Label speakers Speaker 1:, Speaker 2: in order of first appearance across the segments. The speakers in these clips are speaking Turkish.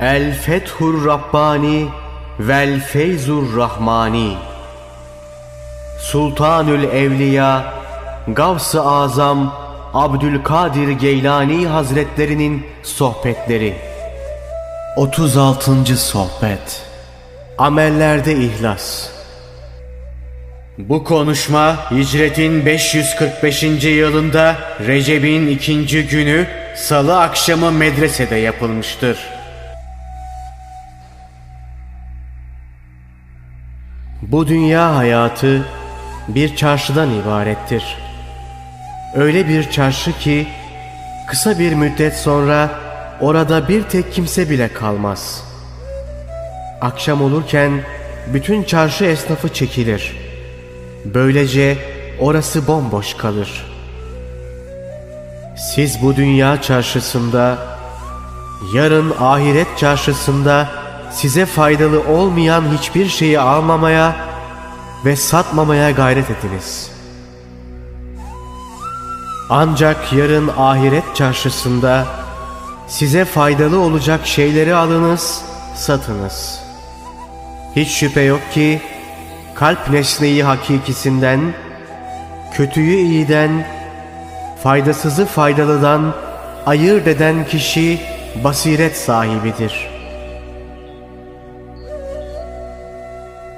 Speaker 1: El Fethur Rabbani vel Feyzur Rahmani Sultanül Evliya Gavs-ı Azam Abdülkadir Geylani Hazretlerinin sohbetleri 36. sohbet Amellerde ihlas Bu konuşma hicretin 545. yılında Recep'in ikinci günü salı akşamı medresede yapılmıştır. Bu dünya hayatı bir çarşıdan ibarettir. Öyle bir çarşı ki kısa bir müddet sonra orada bir tek kimse bile kalmaz. Akşam olurken bütün çarşı esnafı çekilir. Böylece orası bomboş kalır. Siz bu dünya çarşısında, yarın ahiret çarşısında size faydalı olmayan hiçbir şeyi almamaya ve satmamaya gayret ediniz. Ancak yarın ahiret çarşısında size faydalı olacak şeyleri alınız, satınız. Hiç şüphe yok ki kalp nesneyi hakikisinden, kötüyü iyiden, faydasızı faydalıdan ayırt eden kişi basiret sahibidir.''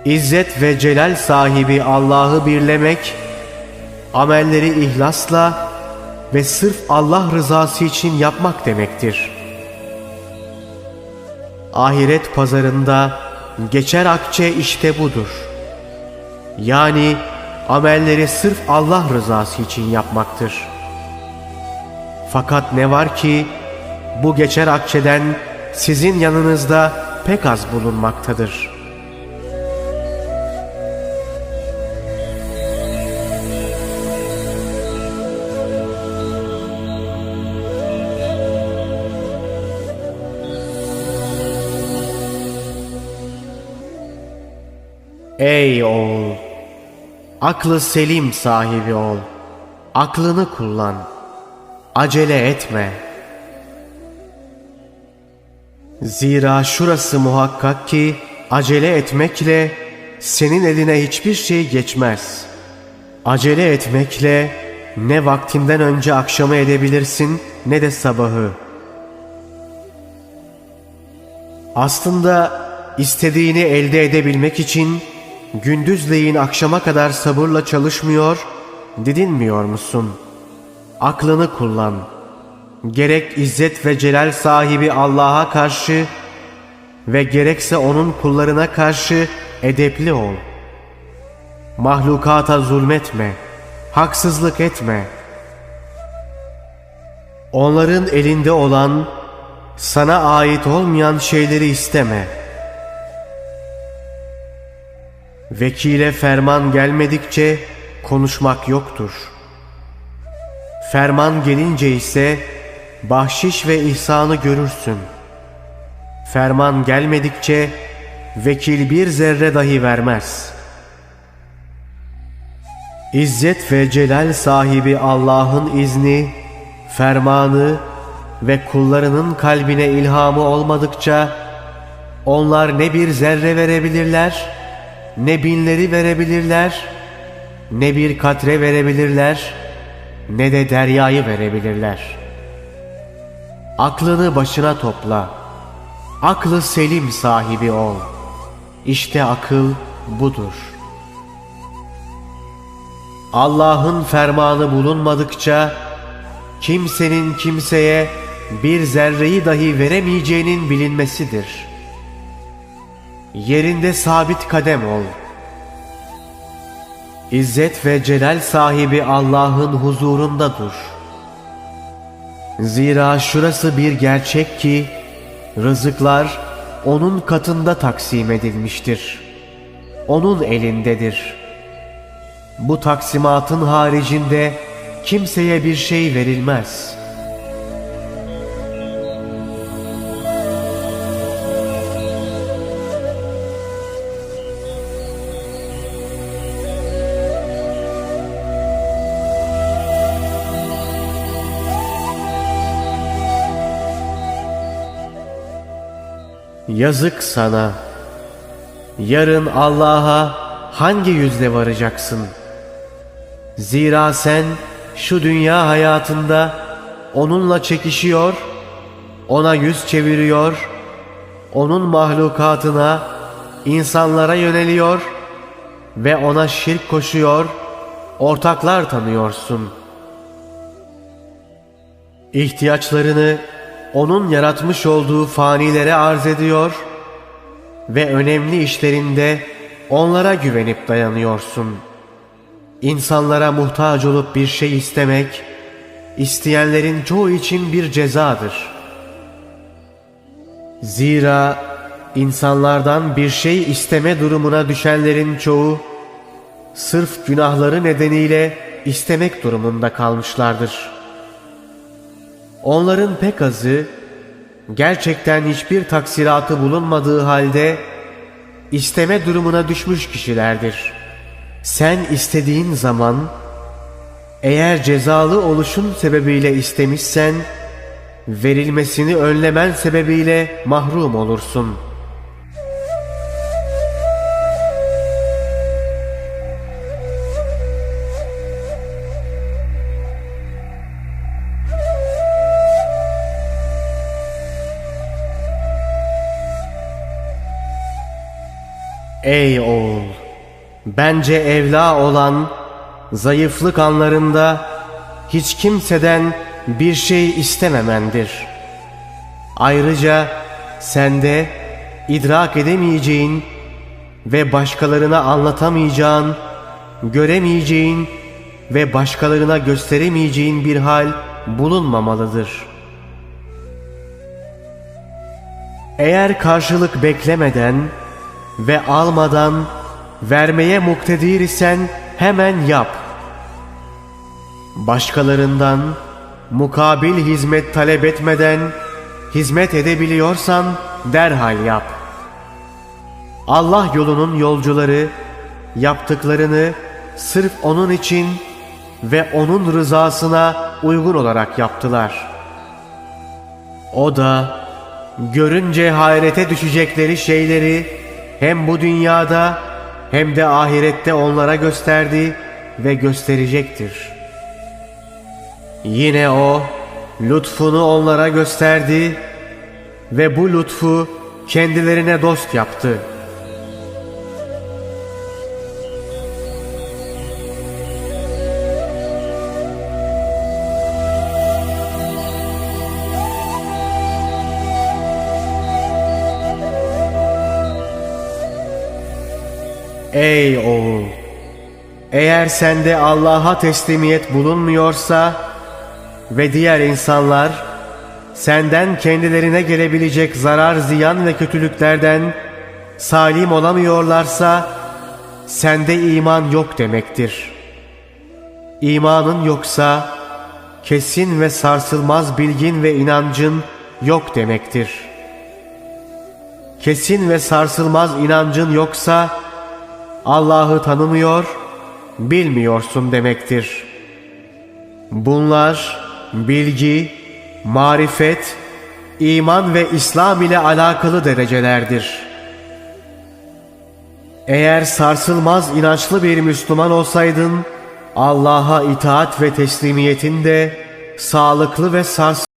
Speaker 1: İzzet ve celal sahibi Allah'ı birlemek, amelleri ihlasla ve sırf Allah rızası için yapmak demektir. Ahiret pazarında geçer akçe işte budur. Yani amelleri sırf Allah rızası için yapmaktır. Fakat ne var ki bu geçer akçeden sizin yanınızda pek az bulunmaktadır.'' Ey oğul! Aklı selim sahibi ol. Aklını kullan. Acele etme. Zira şurası muhakkak ki acele etmekle senin eline hiçbir şey geçmez. Acele etmekle ne vaktinden önce akşamı edebilirsin ne de sabahı. Aslında istediğini elde edebilmek için gündüzleyin akşama kadar sabırla çalışmıyor, didinmiyor musun? Aklını kullan. Gerek izzet ve celal sahibi Allah'a karşı ve gerekse onun kullarına karşı edepli ol. Mahlukata zulmetme, haksızlık etme. Onların elinde olan, sana ait olmayan şeyleri isteme.'' Vekile ferman gelmedikçe konuşmak yoktur. Ferman gelince ise bahşiş ve ihsanı görürsün. Ferman gelmedikçe vekil bir zerre dahi vermez. İzzet ve celal sahibi Allah'ın izni, fermanı ve kullarının kalbine ilhamı olmadıkça onlar ne bir zerre verebilirler ne binleri verebilirler, ne bir katre verebilirler, ne de deryayı verebilirler. Aklını başına topla. Aklı selim sahibi ol. İşte akıl budur. Allah'ın fermanı bulunmadıkça kimsenin kimseye bir zerreyi dahi veremeyeceğinin bilinmesidir.'' Yerinde sabit kadem ol. İzzet ve celal sahibi Allah'ın huzurunda dur. Zira şurası bir gerçek ki rızıklar onun katında taksim edilmiştir. Onun elindedir. Bu taksimatın haricinde kimseye bir şey verilmez.'' Yazık sana. Yarın Allah'a hangi yüzle varacaksın? Zira sen şu dünya hayatında onunla çekişiyor, ona yüz çeviriyor, onun mahlukatına, insanlara yöneliyor ve ona şirk koşuyor, ortaklar tanıyorsun. İhtiyaçlarını onun yaratmış olduğu fanilere arz ediyor ve önemli işlerinde onlara güvenip dayanıyorsun. İnsanlara muhtaç olup bir şey istemek, isteyenlerin çoğu için bir cezadır. Zira insanlardan bir şey isteme durumuna düşenlerin çoğu, sırf günahları nedeniyle istemek durumunda kalmışlardır. Onların pek azı, gerçekten hiçbir taksiratı bulunmadığı halde, isteme durumuna düşmüş kişilerdir. Sen istediğin zaman, eğer cezalı oluşun sebebiyle istemişsen, verilmesini önlemen sebebiyle mahrum olursun. Ey oğul! Bence evla olan zayıflık anlarında hiç kimseden bir şey istememendir. Ayrıca sende idrak edemeyeceğin ve başkalarına anlatamayacağın, göremeyeceğin ve başkalarına gösteremeyeceğin bir hal bulunmamalıdır. Eğer karşılık beklemeden ve almadan vermeye muktedir isen hemen yap. Başkalarından mukabil hizmet talep etmeden hizmet edebiliyorsan derhal yap. Allah yolunun yolcuları yaptıklarını sırf onun için ve onun rızasına uygun olarak yaptılar. O da görünce hayrete düşecekleri şeyleri hem bu dünyada hem de ahirette onlara gösterdi ve gösterecektir. Yine o lütfunu onlara gösterdi ve bu lütfu kendilerine dost yaptı. Ey oğul! Eğer sende Allah'a teslimiyet bulunmuyorsa ve diğer insanlar senden kendilerine gelebilecek zarar, ziyan ve kötülüklerden salim olamıyorlarsa sende iman yok demektir. İmanın yoksa kesin ve sarsılmaz bilgin ve inancın yok demektir. Kesin ve sarsılmaz inancın yoksa Allah'ı tanımıyor, bilmiyorsun demektir. Bunlar bilgi, marifet, iman ve İslam ile alakalı derecelerdir. Eğer sarsılmaz inançlı bir Müslüman olsaydın, Allah'a itaat ve teslimiyetin de sağlıklı ve sarsılmaz